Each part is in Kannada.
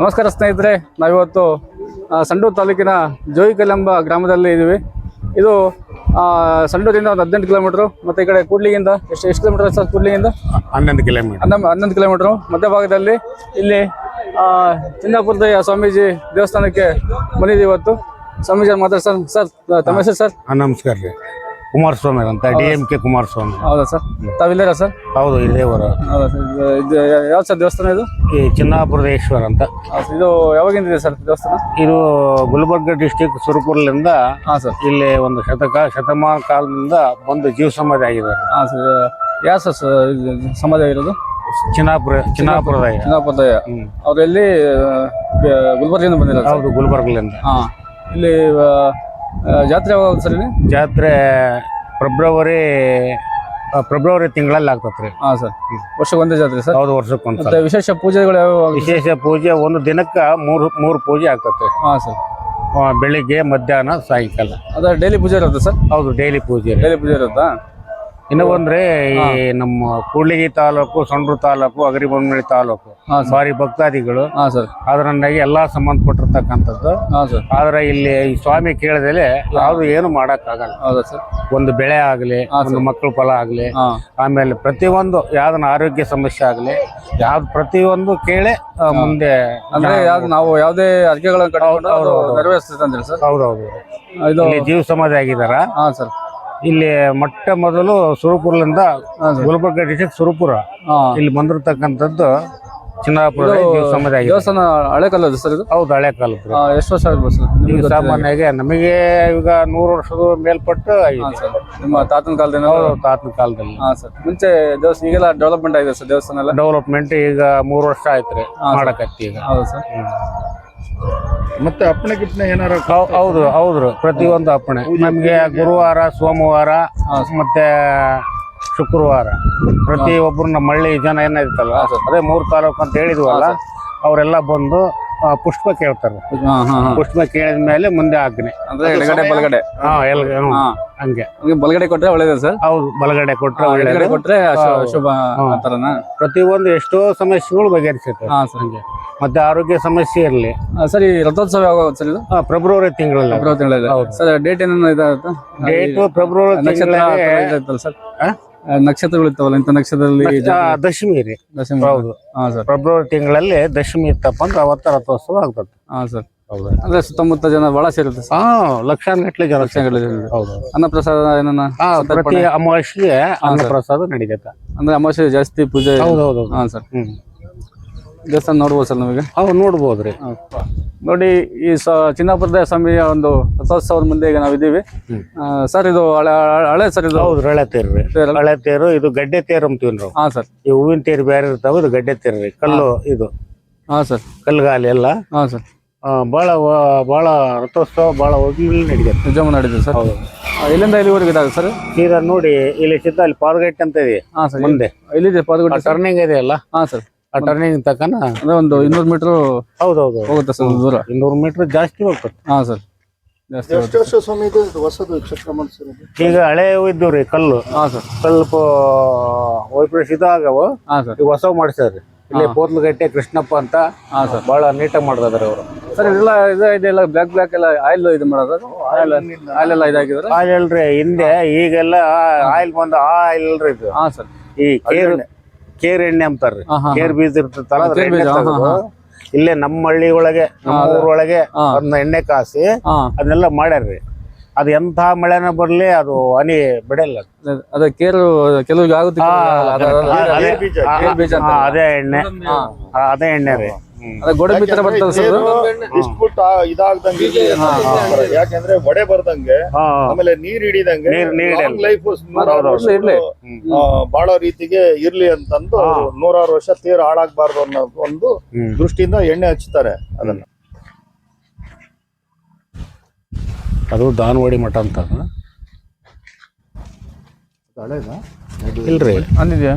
ನಮಸ್ಕಾರ ಸ್ನೇಹಿತರೆ ನಾವಿವತ್ತು ಸಂಡೂರು ತಾಲೂಕಿನ ಜೋಯಿಕಲ್ ಎಂಬ ಗ್ರಾಮದಲ್ಲಿ ಇದ್ದೀವಿ ಇದು ಸಂಡೂರಿಂದ ಒಂದು ಹದಿನೆಂಟು ಕಿಲೋಮೀಟ್ರು ಮತ್ತು ಈ ಕಡೆ ಕೂಡ್ಲಿಗಿಂದ ಎಷ್ಟು ಎಷ್ಟು ಕಿಲೋಮೀಟರ್ ಸರ್ ಕೂಡ್ಲಿಗಿಂದ? ಹನ್ನೊಂದು ಕಿಲೋಮೀಟರ್. ಹನ್ನೊಂದು ಹನ್ನೊಂದು ಕಿಲೋಮೀಟ್ರು. ಮಧ್ಯಭಾಗದಲ್ಲಿ ಇಲ್ಲಿ ಚಿನ್ನಾಪುರದ ಸ್ವಾಮೀಜಿ ದೇವಸ್ಥಾನಕ್ಕೆ ಬಂದಿದ್ದೀವಿ ಇವತ್ತು. ಸ್ವಾಮೀಜಿ ಮಾತಾಡ್ತಾರೆ ಸರ್ ಸರ್ ತಮ್ಮ ಹೆಸರು ಸರ್? ನಮಸ್ಕಾರ ರೀ. ಕುಮಾರಸ್ವಾಮಿ ಅಂತ ಡಿ ಎಂ ಕೆ ಕುಮಾರಸ್ವಾಮಿ. ಹೌದಾ ಸರ್? ತಾವಿಲ್ಲರಾ ಸರ್? ಹೌದು ಇಲ್ಲೇ ಹೌದಾ ಸರ್ ಇದು- ಯಾವ ಸರ್ ದೇವಸ್ಥಾನ ಇದು? ಈ ಚಿನ್ನಾಪುರದೇಶ್ವರ ಅಂತ. ಇದು ಸರ್. ಇದು ಸರ್ ದೇವಸ್ಥಾನ? ಇದು ಗುಲ್ಬರ್ಗ ಡಿಸ್ಟಿಕ್ ಸುರಪುರ್ಲಿಂದ ಹಾಂ ಸರ್. ಇಲ್ಲಿ ಒಂದು ಶತಕ ಶತಮಾನ ಕಾಲದಿಂದ ಬಂದು ಜೀವ ಸಮಾಧಿ ಆಗಿದೆ ಹಾಂ ಸರ್ ಯಾವ ಸರ್ ಸ- ಇದು ಸಮಾಧಿ ಆಗಿರೋದು? ಚಿನ್ನಾಪುರ ಚಿನ್ನಾಪುರದ ಚಿನ್ನಾಪುರದಯ ಹ್ಮ್. ಅವ್ರು ಎಲ್ಲಿ ಗುಲ್ಬರ್ಗಿಂದ ಬಂದಿರೋದು ಹೌದು ಗುಲ್ಬರ್ಗಲಿಂದ. ಹಾಂ. ಇಲ್ಲಿ ಆ, ಜಾತ್ರೆ ಯಾವಾಗ ಸರ್ ಇಲ್ಲಿ? ಜಾತ್ರೆ ಫೆಬ್ರವರಿ ಫೆಬ್ರವರಿ ತಿಂಗಳಲ್ಲಿ ಆಗ್ತದೆ ರೀ. ಹಾಂ ಸರ್. ವರ್ಷಕ್ಕೆ ಒಂದೇ ಜಾತ್ರೆ ಸರ್? ಹೌದು ವರ್ಷಕ್ಕೊಂದು ಮತ್ತೆ ವಿಶೇಷ ಪೂಜೆಗಳು ಯಾವ ವಿಶೇಷ ಪೂಜೆ ಒಂದು ದಿನಕ್ಕೆ ಮೂರು ಮೂರು ಪೂಜೆ ಆಗ್ತದೆ ಹಾಂ ಸರ್. ಬೆಳಿಗ್ಗೆ ಮಧ್ಯಾಹ್ನ ಸಾಯಂಕಾಲ. ಅದೇ ಡೈಲಿ ಪೂಜೆ ಇರುತ್ತೆ ಸರ್? ಹೌದು ಡೈಲಿ ಪೂಜೆ ಡೈಲಿ ಪೂಜೆ ಇರುತ್ತಾ? ಇನ್ನು ಬಂದ್ರೆ ಈ ನಮ್ಮ ಕೂಡ್ಲಿಗಿ ತಾಲೂಕು ಸೊಂಡ್ರು ತಾಲೂಕು ಅಗರಿಬೊಮ್ಮಳಿ ತಾಲೂಕು ಹಾಂ ಸರ್. ಭಾರಿ ಭಕ್ತಾದಿಗಳು. ಹಾ ಸರ್. ಎಲ್ಲಾ ಸಂಬಂಧಪಟ್ಟಿರ್ತಕ್ಕಂಥದ್ದು. ಹಾ ಸರ್. ಆದ್ರೆ ಇಲ್ಲಿ ಈ ಸ್ವಾಮಿ ಕೇಳಿದಲ್ಲಿ ಯಾವ್ದು ಏನು ಮಾಡಕ್ಕಾಗಲ್ಲ. ಹೌದಾ ಸರ್. ಒಂದು ಬೆಳೆ ಆಗ್ಲಿ ಒಂದು ಮಕ್ಕಳು ಫಲ ಆಗ್ಲಿ ಹಾಂ. ಆಮೇಲೆ ಪ್ರತಿಯೊಂದು ಯಾವ್ದನ್ನ ಆರೋಗ್ಯ ಸಮಸ್ಯೆ ಆಗ್ಲಿ ಯಾವ್ದು ಪ್ರತಿಯೊಂದು ಕೇಳಿ ಆ, ಮುಂದೆ ಅಂದ್ರೆ ಯಾವ್ದು ನಾವು ಯಾವುದೇ ಅರ್ಕೆಗಳನ್ನು ಕಟ್ಕೊಂಡು ನೆರವೇರಿಸ್ತದೆ ಸರ್. ಹೌದೌದು ಇದು ಇಲ್ಲಿ ಜೀವ ಸಮಾಧಿ ಆಗಿದಾರ? ಹಾ ಸರ್. ಇಲ್ಲಿ ಮೊಟ್ಟ ಮೊದಲು ಸುರಪುರದಿಂದ ಗುಲ್ಬರ್ಗ ಡಿಸ್ಟಿಕ್ ಸುರಪುರ. ಇಲ್ಲಿ ಬಂದಿರತಕ್ಕಂಥದ್ದು ಚಿನ್ನಾಪುರ ಸಮುದಾಯ ಸಮಾಧಿ ಆಗಿದೆ. ದೇವಸ್ಥಾನ ಹಳೆ ಕಾಲದ ಸರ್ ಇದು? ಹೌದು ಹಳೆ ಕಾಲದ್ದು. ಆ, ಎಷ್ಟು ವರ್ಷ ಆಗ್ಬೋದು ಸರ್? ಈಗ ನಿಮ್ಗೆ ಸಾಮಾನ್ಯವಾಗಿ ನಮಗೆ ಈಗ ನೂರು ವರ್ಷದ ಮೇಲ್ಪಟ್ಟು ಹಾಂ ಆಗಿದೆ. ಸರ್. ನಿಮ್ಮ ತಾತನ ಕಾಲದಿಂದ? ಹೌದು ತಾತನ ಕಾಲದಲ್ಲಿ. ಹಾ ಸರ್. ಮುಂಚೆ ದೇವಸ್ಥಾನ ಈಗೆಲ್ಲ ಡೆವಲಪ್ಮೆಂಟ್ ಆಗಿದೆ ಸರ್ ದೇವಸ್ಥಾನ ಎಲ್ಲ? ಡೆವಲಪ್ಮೆಂಟ್ ಈಗ ಮೂರು ವರ್ಷ ಆಯ್ತು ರೀ ಮಾಡಕತ್ತಿ ಈಗ ಹೌದು ಸರ್. ಮತ್ತೆ ಅಪ್ಪಣೆ ಗಿಪ್ಪಣೆ ಏನಾರ ಹೌ- ಹೌದು ಹೌದು. ಪ್ರತಿಯೊಂದು ಅಪ್ಪಣೆ. ನಮಗೆ ಗುರುವಾರ ಸೋಮವಾರ ಮತ್ತೆ ಶುಕ್ರವಾರ. ಪ್ರತಿ ಒಬ್ರು ನಮ್ಮ ಹಳ್ಳಿ ಜನ ಏನಾಯ್ತಲ್ಲ ಅದೇ ಮೂರು ತಾಲೂಕು ಅಂತ ಹೇಳಿದ್ವಲ್ಲ ಅವರೆಲ್ಲ ಬಂದು ಆ, ಪುಷ್ಪ ಕೇಳ್ತಾರೆ. ಹಾಂ ಹಾಂ ಹಾಂ. ಪುಷ್ಪ ಕೇಳಿದ ಮೇಲೆ ಮುಂದೆ ಆಜ್ಞೆ ಅಂದ್ರೆ ಎಡಗಡೆ ಬಲಗಡೆ. ಹಾ ಎಲ್ ಹ್ಮ್, ಹಾಂ. ಹಂಗೆ. ನಮ್ಗೆ ಬಲಗಡೆ ಕೊಟ್ರೆ ಒಳ್ಳೇದು ಸರ್? ಹೌದು ಬಲಗಡೆ ಕೊಟ್ರೆ ಎಡಗಡೆ ಕೊಟ್ರೆ ಶು- ಶುಭ ಆ ಥರನಾ ಪ್ರತಿಯೊಂದು ಎಷ್ಟೋ ಸಮಸ್ಯೆಗಳು ಬಗೆಹರಿಸುತ್ತೆ. ಹಾ ಸರ್. ಮತ್ತೆ ಆರೋಗ್ಯ ಸಮಸ್ಯೆ ಇರಲಿ. ಸರಿ ಈ ರಥೋತ್ಸವ ಯಾವಾಗ ಸರ್ ಇದು? ಫೆಬ್ರವರಿ ತಿಂಗಳಲ್ಲಿ. ಫೆಬ್ರವರಿ ತಿಂಗಳಲ್ಲಿ. ಸರ್ ಡೇಟ್ ಏನೇನು ಇದಾಗುತ್ತೆ? ಡೇಟ್ ಫೆಬ್ರವರಿ ನಕ್ಷತ್ರ ತಿಂಗಳಲ್ಲಿ ಸರ್? ನಕ್ಷತ್ರಗಳು ಇರ್ತಾವಲ್ಲ ಇಂಥ ನಕ್ಷತ್ರದಲ್ಲಿ ದಶಮಿ ರೀ. ದಶಮಿ. ಹೌದು. ಹಾ ಸರ್. ಫೆಬ್ರವರಿ ತಿಂಗಳಲ್ಲಿ ದಶಮಿ ಇತ್ತಪ್ಪ ಅಂದ್ರೆ ಅವತ್ತ ರಥೋತ್ಸವ ಆಗ್ತದೆ. ಹಾ ಸರ್. ಹೌದು. ಅಂದ್ರೆ ಸುತ್ತಮುತ್ತ ಜನ ಬಹಳ ಸೇರುತ್ತೆ ಸರ್. ಹಾ ಲಕ್ಷಾನ್ಗಟ್ಲೆ ಜನ ಲಕ್ಷಗಟ್ಟಲೆ ಸೇರುತ್ತೆ. ಹೌದು. ಅನ್ನಪ್ರಸಾದ ಏನನ್ನ? ಹಾ ಪ್ರತಿ ಅಮಾವಾಸ್ಯೆಗೆ ಅನ್ನಪ್ರಸಾದ ನಡೀತೈತೆ. ಅಂದ್ರೆ ಅಮಾವಾಸ್ಯೆ ಜಾಸ್ತಿ ಪೂಜೆ ಹೌದು ಹೌದು ಹಾಂ ಸರ್. ಹ್ಮ್. ದೇವಸ್ಥಾನ ನೋಡ್ಬೋದು ಸರ್ ನಮಗೆ? ಅವು ನೋಡ್ಬೋದ್ರಿ ನೋಡಿ ಈ ಸ ಚಿನ್ನಾಪುರದ ಸ್ವಾಮಿಯ ಒಂದು ರಥೋತ್ಸವದ ಮುಂದೆ ಈಗ ನಾವಿದ್ದೀವಿ. ಸರ್ ಇದು ಹಳೆ ಹಳೆ ಸರ್ ಇದು? ಹೌದು ಹಳೆ ತೇರು ರೀ. ಹಳೆ ತೇರು ಇದು ಗಡ್ಡೆ ತೇರು ಅಂತೀವಿ ನಾವು. ಹಾಂ ಸರ್. ಈ ಹೂವಿನ ತೇರು ಬೇರೆ ಇರ್ತಾವ ಇದು ಗಡ್ಡೆ ತೇರು ರೀ. ಕಲ್ಲು ಇದು. ಹಾಂ ಸರ್. ಕಲ್ಗಾಲಿ ಎಲ್ಲ. ಹಾಂ ಸರ್. ಭಾಳ ಬಹಳ ಬಹಳ ರಥೋತ್ಸವ ಬಹಳ ಹೋಗಿ ನಡೆಯುತ್ತೆ. ನಿಜಾಮ ನಡೀತದೆ ಸರ್. ಹೌದು. ಇಲ್ಲಿಂದ ಇಲ್ಲಿವರೆಗೆ ಇದಾಗ ಸರ್? ಈಗ ನೋಡಿ ಇಲ್ಲಿ ಸಿದ್ಧ ಅಲ್ಲಿ ಪಾದಗಟ್ಟೆ ಅಂತ ಇದೆ. ಹಾ ಸರ್. ಮುಂದೆ. ಇಲ್ಲಿದೆ ಸರ್. ಟರ್ನಿಂಗ್ ಇದೆ ಅಲ್ಲ? ಹಾಂ ಸರ್. ಆ ಟರ್ನಿಂಗ್ ತಕನ ಅಂದ್ರೆ ಒಂದು ಇನ್ನೂರು ಹೌದು ಹೌದು ಹೋಗುತ್ತೆ ಸರ್ ದೂರ. ಇನ್ನೂರು ಮೀಟರ್ ಜಾಸ್ತಿ ಹೋಗ್ತದೆ. ಹಾಂ ಸರ್. ಜಾಸ್ತಿ ಎಷ್ಟು ವರ್ಷ ಸ್ವಾಮಿ ಇದು? ಹೊಸದು ಮಾಡಿಸಿರೋದು. ಈಗ ಹಳೆ ಇದ್ದು ರೀ ಕಲ್ಲು. ಹಾ ಸರ್. ಸ್ವಲ್ಪ ವೈಬ್ರೇಷನ್ ಇದಾಗವು. ಹಾ ಸರ್. ಈಗ ಹೊಸ ಮಾಡಿಸ್ಯಾರ್ರಿ. ಇಲ್ಲಿ ಪೋತ್ಲಗಟ್ಟೆ ಕೃಷ್ಣಪ್ಪ ಅಂತ ಹಾ ಸರ್. ಬಹಳ ನೀಟಾಗಿ ಮಾಡಿದಾರೆ ಅವರು. ಸರ್ ಇದೆಲ್ಲ ಇದು ಇದೆಲ್ಲ ಬ್ಲಾಕ್ ಬ್ಲಾಕ್ ಎಲ್ಲ ಆಯಿಲ್ ಇದು ಮಾಡೋದು? ಆಯಿಲ್ ಆಯಿಲ್ ಎಲ್ಲ ಇದಾಕಿದ್ರೆ ಆಯಿಲ್ ಅಲ್ರಿ ಹಿಂದೆ ಈಗೆಲ್ಲ ಆಯಿಲ್ ಬಂದ ಆಯಿಲ್ ಅಲ್ರಿ ಇದು. ಹಾ ಸರ್. ಈ ಕೇರ್ ಕೇರ್ ಎಣ್ಣೆ ಅಂತಾರ್ರಿ ಕೇರ್ ಬೀಜ ಇರ್ತಾರ ಅದ್ರ ಎಣ್ಣೆ ತೆಗ್ದು. ಇಲ್ಲೇ ನಮ್ಮ ಹಳ್ಳಿ ಒಳಗೆ ನಮ್ಮ ಊರೊಳಗೆ ಅದನ್ನ ಎಣ್ಣೆ ಕಾಸಿ ಅದನ್ನೆಲ್ಲ ಮಾಡ್ಯಾರ್ರಿ. ಅದು ಎಂತ ಮಳೆನ ಬರ್ಲಿ ಅದು ಹನಿ ಬಿಡಲ್ಲ. ಅದೇ- ಕೇರು ಕೆಲವ್ರಿಗೆ ಆಗುತ್ತೆ ಅದೇ ಎಣ್ಣೆ. ಅದೇ ಎಣ್ಣೆ ರೀ. ಹ್ಮ್. ಅದೇ ಗೋಡೆ ಬಿತ್ತರ ಬರ್ತದೆ ಸರ್ ಅದು? ಇಷ್ಟ್ಬಿಟ್ಟು ಇದಾಗ್ದಂಗೆ ಇರ್ಲಿ ಅಂತ ಮಾಡ್ತಾರೆ. ಯಾಕೆಂದ್ರೆ ಒಡೆ ಬರ್ದಂಗೆ ಆಮೇಲೆ ನೀರ್ ಹಿಡಿದಂಗೆ ಲೈಫ್. ಬಾಳೋ ರೀತಿಗೆ ಇರ್ಲಿ ಅಂತಂದು ನೂರಾರು ವರ್ಷ ತೀರ ಹಾಳಾಗ್ಬಾರ್ದು ಅನ್ನೋ ಒಂದು ದೃಷ್ಟಿಯಿಂದ ಎಣ್ಣೆ ಹಚ್ತಾರೆ ಅದನ್ನ. ಅದು ದಾನವಾಡಿ ಮಠ ಅಂತ. ಅದು. ಇಲ್ರಿ.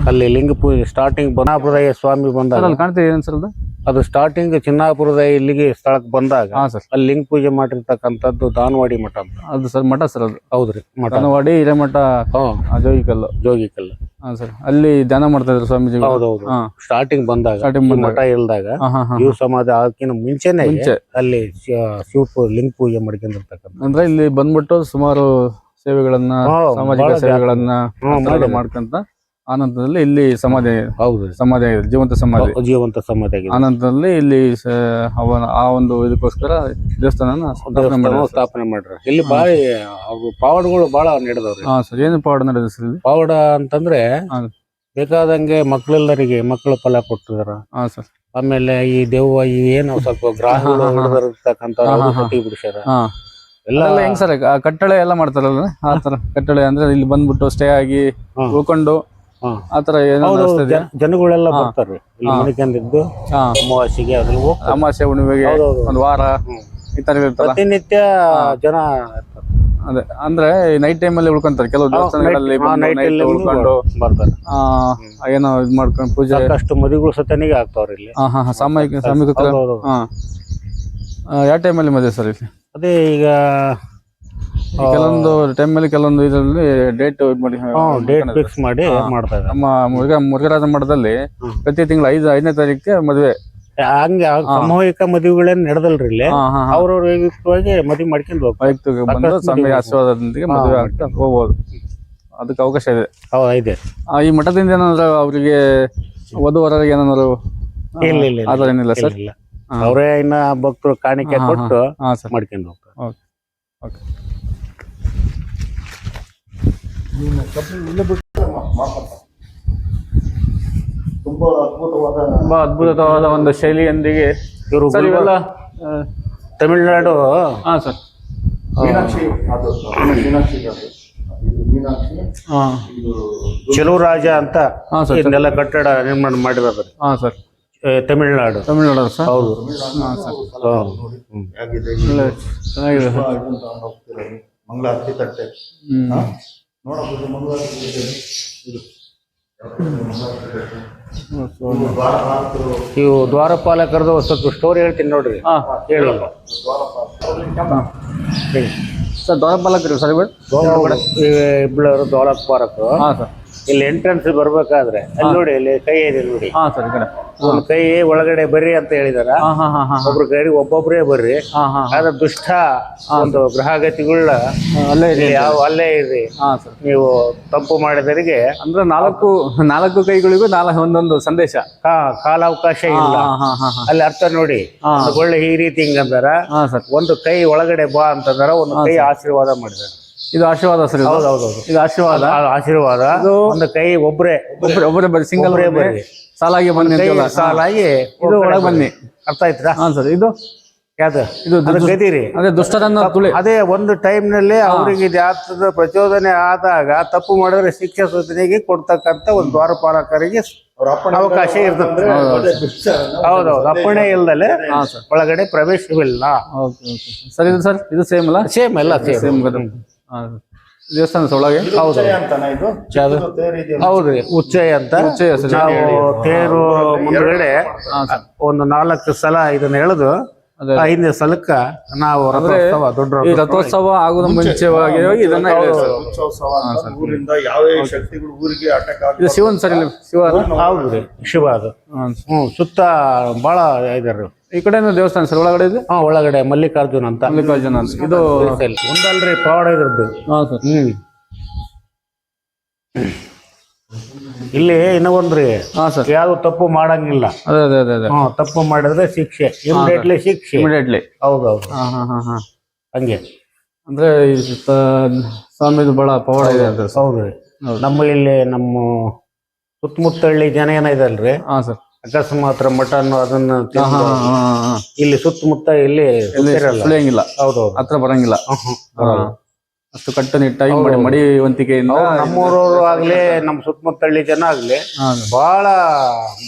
ಅಲ್ಲಿ ಲಿಂಗ ಪೂಜೆ ಸ್ಟಾರ್ಟಿಂಗ್ ಬನಾಪುರದಯ್ಯ ಸ್ವಾಮಿ ಬಂದ ಕಾಣ್ತೀವಿ ಏನು ಸರ್ ಅದು ಸ್ಟಾರ್ಟಿಂಗ್ ಚಿನ್ನಾಪುರದ ಇಲ್ಲಿಗೆ ಸ್ಥಳಕ್ಕೆ ಬಂದಾಗ ಹಾ ಸರ್. ಅಲ್ಲಿ ಲಿಂಗ ಪೂಜೆ ಮಾಡಿರ್ತಕ್ಕಂಥದ್ದು ದಾನವಾಡಿ ಮಠ ಅಂತ. ಅದು ಸರ್ ಮಠ ಸರ್ ಅದು. ಹೌದ್ರಿ ಮಠ. ಕನವಾಡಿ ಹಿರೇಮಠ. ಹ್ಮ್ ಜೋಗಿಕಲ್ಲು. ಜೋಗಿಕಲ್ಲು. ಹಾ ಸರ್ ಅಲ್ಲಿ ಧ್ಯಾನ ಮಾಡ್ತಾ ಇದ್ರು ಸ್ವಾಮೀಜಿ ಹೌದೌದು. ಹಾಂ. ಸ್ಟಾರ್ಟಿಂಗ್ ಬಂದಾಗ Starting ಈ ಬಂದಾಗ. ಮಠ ಇಲ್ದಾಗ ಯುವ ಸಮಾಜ ಹಾಂ ಇವ್ ಸಮಾಧಿ ಅದಕ್ಕಿಂತ ಮುಂಚೆನೆ ಮುಂಚೆ. ಅಲ್ಲಿ ಶಿವ ಶಿವ ಲಿಂಗ ಪೂಜೆ ಮಾಡ್ಕೊಂಡಿರ್ತಕ್ಕಂಥ ಅಂದ್ರೆ ಇಲ್ಲಿ ಬಂದ್ಬಿಟ್ಟು ಸುಮಾರು ಸೇವೆಗಳನ್ನ ಹಾ, ಸಾಮಾಜಿಕ ಬಹಳ ಸೇವೆಗಳನ್ನ ಮಾಡಿದ್ದಾರೆ. ಮಾಡ್ಕೊಂತ ಆನಂತರದಲ್ಲಿ ಇಲ್ಲಿ ಸಮಾಧಿ ಹೌದು. ಸಮಾಧಿ ಆಗಿದೆ ಜೀವಂತ ಸಮಾಧಿ. ಜೀವಂತ ಸಮಾಧಿ ಆಗಿದೆ. ಆನಂತರದಲ್ಲಿ ಇಲ್ಲಿ ಸ- ಅವನ ಆ ಒಂದು ಇದಕ್ಕೋಸ್ಕರ ದೇವಸ್ಥಾನ ಸ್ಥಾಪನೆ ದೇವಸ್ಥಾನ ಸ್ಥಾಪನೆ ಮಾಡ್ರ ಇಲ್ಲಿ ಬಾರಿ ಅವು ಪಾವಡಗಳು ಬಹಳ ನಡೆದವ್ರಿ. ಹಾ ಸರ್ ಏನು ಪಾಡ್ ನಡೆದಿದೆ ಸರ್ ಇಲ್ಲಿ? ಪಾವಡ ಅಂತಂದ್ರೆ ಹಾ. ಬೇಕಾದಂಗೆ ಮಕ್ಕಳೆಲ್ಲರಿಗೆ ಮಕ್ಕಳು ಫಲ ಕೊಟ್ಟಿದಾರ ಹಾ ಸರ್. ಆಮೇಲೆ ಈ ದೆವ್ವ ಈ ಏನು ಸ್ವಲ್ಪ ಗ್ರಾಹಕರು ಹಾ, ಹಾ, ಹಾ. ಹಿಡಿದಿರ್ತಕ್ಕಂಥ ಹಾ, ಹಾ, ಹಾ. ಕಟ್ಟಿ ಬಿಡಿಸ್ಯಾರ. ಹಾ. ಎಲ್ಲ ಹೆಂಗ್ ಸರ್ ಕಟ್ಟಳೆ ಎಲ್ಲ ಮಾಡ್ತಾರಲ್ಲ ಆ ತರ ಕಟ್ಟಳೆ ಅಂದ್ರೆ ಇಲ್ಲಿ ಬಂದ್ಬಿಟ್ಟು ಸ್ಟೇ ಆಗಿ ಹಾ. ಉಳ್ಕೊಂಡು ಹಾ. ಆ ತರ ಏನೋ ಹೌದು ವ್ಯವಸ್ಥೆ ಇದೆಯಾ? ಜನಗಳೆಲ್ಲ ಬರ್ತಾರೆ. ಹಾ. ಅಮಾವಾಸ್ಯೆಗೆ ಹೋಗ್ತಾರೆ. ಅಮಾವಾಸ್ಯೆ ಹುಣ್ಣಿಮೆಗೆ ಒಂದು ವಾರ. ಈ ತರ ಇರ್ತಲ್ಲ ಪ್ರತಿನಿತ್ಯ ಜನ ಅದೇ ಅಂದ್ರೆ ನೈಟ್ ಟೈಮ್ ಅಲ್ಲಿ ಉಳ್ಕೊಂತಾರೆ. ಕೆಲವು ದೇವಸ್ಥಾನಗಳಲ್ಲಿ ಅಲ್ಲಿ ಉಳ್ಕೊಂಡು ಬರ್ತಾರೆ. ಏನೋ ಇದು ಮಾಡ್ಕೊಂಡು ಪೂಜೆ ಅಷ್ಟು ಮದುವೆಗಳು ಸತನಿಗೆ ಆಗ್ತಾವ್ರಿ ಇಲ್ಲಿ. ಸಾಮೂಹಿಕ ಸಾಮೂಹಿಕ ಯಾವ ಟೈಮಲ್ಲಿ ಮದುವೆ ಸರ್ ಇಲ್ಲಿ? ಅದೇ ಈಗ ಈ ಟೈಮ್ ಅಲ್ಲಿ ಕೆಲವೊಂದು ಇದರಲ್ಲಿ ಡೇಟ್ ಮಾಡಿ ಡೇಟ್ ಫಿಕ್ಸ್ ಮಾಡಿ ಮಾಡ್ತಾ ಇದ್ದಾರೆ. ನಮ್ಮ ಮುರುಘಾ ಮುರುಘರಾಜ ಮಠದಲ್ಲಿ ಪ್ರತಿ ತಿಂಗಳು ಐದು ಐದನೇ ತಾರೀಕಿಗೆ ಮದುವೆ. ಹಂಗೆ ಸಾಮೂಹಿಕ ಮದುವೆಗಳೇನ್ ನಡೆದಲ್ರಿ ಇಲ್ಲಿ? ಅವ್ರವ್ರ ವೈಯಕ್ತಿಕವಾಗಿ ಮದುವೆ ಮಾಡ್ಕೊಂಡು ಹೋಗ್ತಾರೆ ಬಂದು ಸ್ವಾಮಿ ಆಶೀರ್ವಾದದೊಂದಿಗೆ ಮದುವೆ ಆಗ್ತಾ ಹೋಗ್ಬೋದು. ಅದಕ್ಕೆ ಅವಕಾಶ ಇದೆ. ಇದೆ. ಈ ಮಠದಿಂದ ಏನಾದ್ರು ಅವರಿಗೆ ವಧುವರರಿಗೆ ಏನಾದ್ರು ಇಲ್ಲ ಇಲ್ಲ ಆ ಥರ ಏನಿಲ್ಲ ಸರ್? ಅವರೇ ಇನ್ನ ಭಕ್ತರು ಕಾಣಿಕೆ ಕೊಟ್ಟು ಮಾಡ್ಕೊಂಡು ಹೋಗ್ತಾರೆ. ಓಕೆ. ಓಕೆ. ತುಂಬಾ ಅದ್ಭುತವಾದ ತುಂಬಾ ಅದ್ಭುತವಾದ ಒಂದು ಶೈಲಿಯೊಂದಿಗೆ ಇವರು ಸರ್ ಇವೆಲ್ಲ ತಮಿಳುನಾಡು? ಹಾ ಸರ್. ಮೀನಾಕ್ಷಿ ಅದು ಮೀನಾಕ್ಷಿ ಅದು ಇದು ಮೀನಾಕ್ಷಿ. ಹಾ. ಇದು ಚೆಲುವರಾಜ ಅಂತ ಹಾ ಸರ್ ಇದನ್ನೆಲ್ಲ ಕಟ್ಟಡ ನಿರ್ಮಾಣ ಮಾಡಿರೋದು ಹಾ ಸರ್. ತಮಿಳುನಾಡು. ತಮಿಳ್ನಾಡು ಸರ್? ಹೌದು. ಹಾ ಸರ್. ಚೆನ್ನಾಗಿದೆ ಮಂಗಳಾರತಿ ತಟ್ಟೆ. ಹ್ಮ್. ನೋಡಬಹುದು ಇವು ದ್ವಾರಪಾಲಕರದು ಸ್ವಲ್ಪ ಸ್ಟೋರಿ ಹೇಳ್ತೀನಿ ನೋಡ್ರಿ. ಹಾ. ಹೇಳಿ ಹಾ. ಸರ್ ದ್ವಾರಪಾಲಕರು ಸರ್ ಇಬ್ಬರು ದ್ವಾರಪಾಲಕರು. ಹಾ ಸರ್. ಇಲ್ಲಿ ಎಂಟ್ರೆನ್ಸ್ ಬರ್ಬೇಕಾದ್ರೆ ಅಲ್ಲಿ ನೋಡಿ ಇಲ್ಲಿ ಕೈ ಇದೆ ನೋಡಿ. ಹಾ ಸರ್ ಈ ಕಡೆ. ಒಂದು ಕೈ ಒಳಗಡೆ ಬರ್ರಿ ಅಂತ ಹೇಳಿದಾರ. ಹಾ ಹಾ ಹಾ ಹಾ ಒಬ್ರು ಕೈ ಒಬ್ಬೊಬ್ರೇ ಬರ್ರಿ. ಹಾ ಹಾ ಆದ್ರೆ ದುಷ್ಟ ಒಂದು ಗ್ರಹಗತಿಗಳ ಅಲ್ಲೇ ಇದೆ ಯಾವ ಅಲ್ಲೇ ಇರ್ರಿ. ಹಾ ಸರ್. ನೀವು ತಪ್ಪು ಮಾಡಿದರಿಗೆ ಅಂದ್ರೆ ನಾಲ್ಕು ನಾಲ್ಕು ಕೈಗಳಿಗೂ ನಾಲ್ಕು ಒಂದೊಂದು ಸಂದೇಶ. ಹಾ ಕಾಲಾವಕಾಶ ಇಲ್ಲ. ಹಾ ಹಾ ಹಾ ಹಾ. ಅಲ್ಲಿ ಅರ್ಥ ನೋಡಿ. ಒಂದು ಒಳ್ಳೆ ಈ ರೀತಿ ಹಿಂಗಂದಾರ. ಹಾ ಸರ್. ಒಂದು ಕೈ ಒಳಗಡೆ ಬಾ ಅಂತಂದಾರ ಒಂದು ಕೈ ಆಶೀರ್ವಾದ ಮಾಡಿದಾರೆ. ಇದು ಆಶೀರ್ವಾದ ಸರ್ ಇದು? ಆಶೀರ್ವಾದ? ಆಶೀರ್ವಾದ. ಒಂದು ಕೈ ಒಬ್ರೆ. ಒಬ್ಬರೇ ಒಬ್ಬರೇ ಬರ್ರಿ ಸಿಂಗಲ್ ಒಬ್ಬರೇ ಬರ್ರಿ ಬರ್ರಿ. ಸಾಲಾಗಿ ಬನ್ನಿ ಅಂತೀವಲ್ಲ? ಸಾಲಾಗಿ ಇದು ಒಳಗೆ ಬನ್ನಿ. ಅರ್ಥ ಆಯ್ತಾ ಹಾ ಸರ್ ಇದು? ಯಾವ್ದು? ಇದು ಅದು ರೀ ಅದೇ ದುಷ್ಟರನ್ನ ತುಳಿ. ಅದೇ ಒಂದು ಟೈಮ್ನಲ್ಲಿ ಅವ್ರಿಗೆ ಪ್ರಚೋದನೆ ಆದಾಗ ತಪ್ಪು ಮಾಡಿದ್ರೆ ಶಿಕ್ಷೆ ಸೂಚನೆಗೆ ಕೊಡ್ತಕ್ಕಂತ ಒಂದು ದ್ವಾರಪಾಲಕರಿಗೆ ಅವ್ರ ಅಪ್ಪಣೆ ಅವಕಾಶ ಇರ್ತದೆ. ಹೌದೌದು ಅಪ್ಪಣೆ ಇಲ್ದಲೆ ಒಳಗಡೆ ಪ್ರವೇಶವಿಲ್ಲ. Okay okay. ಸರ್ ಇದು ಸರ್ ಇದು ಸೇಮ್ ಅಲ್ಲ? ಸೇಮ್ ಎಲ್ಲ ಸೇಮ್ ಸೇಮ್ ಹಾ ದೇವಸ್ಥಾನ ಸರ್ ಒಳಗೆ ಹೌದು. ಹೌದ್ರಿ ಉಚ್ಚಯ ಅಂತ. ಉಚ್ಚಯ. ನಾವು ತೇರು ಮುಂದ್ಗಡೆ ಒಂದು ನಾಲ್ಕು ಸಲ ಇದನ್ನ ಎಳೆದು. ಐದನೇ ಸಲಕ್ಕ ನಾವು ರಥೋತ್ಸವ ದೊಡ್ಡ ರಥೋತ್ಸವ ಆಗುದ ಮುಂಚೆವಾಗಿ ಇದನ್ನ ಊರಿಂದ ಶಕ್ತಿಗಳು ಊರಿಗೆ ಅಟ್ಯಾಕ್ ಇದು ಶಿವನ್ ಸರಿ ಶಿವ ಹೌದು ಶಿವ ಅದು. ಹ್ಮ್ ಸುತ್ತ ಬಹಳ ಇದಾರೆ. ಈ ಕಡೆ ದೇವಸ್ಥಾನ ಸರ್? ಒಳಗಡೆ ಇದೆ? ಹಾ ಒಳಗಡೆ ಮಲ್ಲಿಕಾರ್ಜುನ್ ಅಂತ. ಮಲ್ಲಿಕಾರ್ಜುನ ಅಂತ. ಇದು ಒಂದಲ್ರಿ ಪವಾಡ ಇದ್ರದ್ದು. ಹಾ ಸರ್. ಹ್ಮ್. ಇಲ್ಲಿ ಇನ್ನೊಂದ್ರಿ ಹಾ ಸರ್. ಯಾವ್ದು ತಪ್ಪು ಮಾಡಂಗಿಲ್ಲ. ಅದೇ ಅದೇ ಅದೇ ಅದೇ. ಹ್ಮ್ ತಪ್ಪು ಮಾಡಿದ್ರೆ ಶಿಕ್ಷೆ. ಇಮಿಡಿಯೇಟ್ಲಿ ಶಿಕ್ಷೆ. ಇಮಿಡಿಯೇಟ್ಲಿ ಹೌದೌದು. ಹಾ ಹಾ ಹಾ ಹಾ. ಹಂಗೆ. ಅಂದ್ರೆ ಸ್ವಾಮಿದು ಬಹಳ ಪವಾಡ ಇದೆ ಅಂತ ಹೌದ್ರಿ. ಹೌದು. ನಮ್ಮ ಇಲ್ಲಿ ನಮ್ಮ ಸುತ್ತಮುತ್ತ ಹಳ್ಳಿ ಜನ ಏನೈದಲ್ರಿ ಹಾ ಸರ್. ಅಕಸ್ಮಾತ್ ಮಟನ್ ಅದನ್ನ ತಿಂದು ಇಲ್ಲಿ ಸುತ್ತಮುತ್ತ ಇಲ್ಲಿ ಇಲ್ಲಿ ಸುತ್ತಿರಲ್ಲ ಸುಳಿಯಂಗಿಲ್ಲ. ಹೌದೌದು. ಹತ್ರ ಬರಂಗಿಲ್ಲ. ಅಷ್ಟು ಕಟ್ಟುನಿಟ್ಟಾಗಿ ಮಾಡಿ ಮಡಿವಂತಿಕೆಯಿಂದ ನಮ್ಮೂರವರು ಆಗ್ಲಿ ನಮ್ಮ ಸುತ್ತಮುತ್ತ ಹಳ್ಳಿ ಜನ ಆಗ್ಲಿ ಹಾ. ಬಹಳ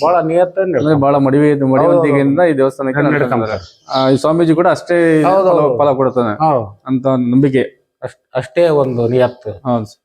ಬಹಳ ನಿಯತ್ತಂದ್ರೆ ಅಂದ್ರೆ ಬಹಳ ಮಡಿವೆ ಮಡಿವಂತಿಕೆಯಿಂದ ಈ ದೇವಸ್ಥಾನಕ್ಕೆ ನಡ್ಕೊಂತಾರೆ. ಆ, ಈ ಸ್ವಾಮೀಜಿ ಕೂಡ ಅಷ್ಟೇ. ಫಲ- ಫಲ ಕೊಡ್ತಾನೆ. ಅಂತ ಒಂದು ನಂಬಿಕೆ. ಅಷ್ಟ್ ಅಷ್ಟೇ ಒಂದು ನಿಯತ್ತು. ಹೌದು.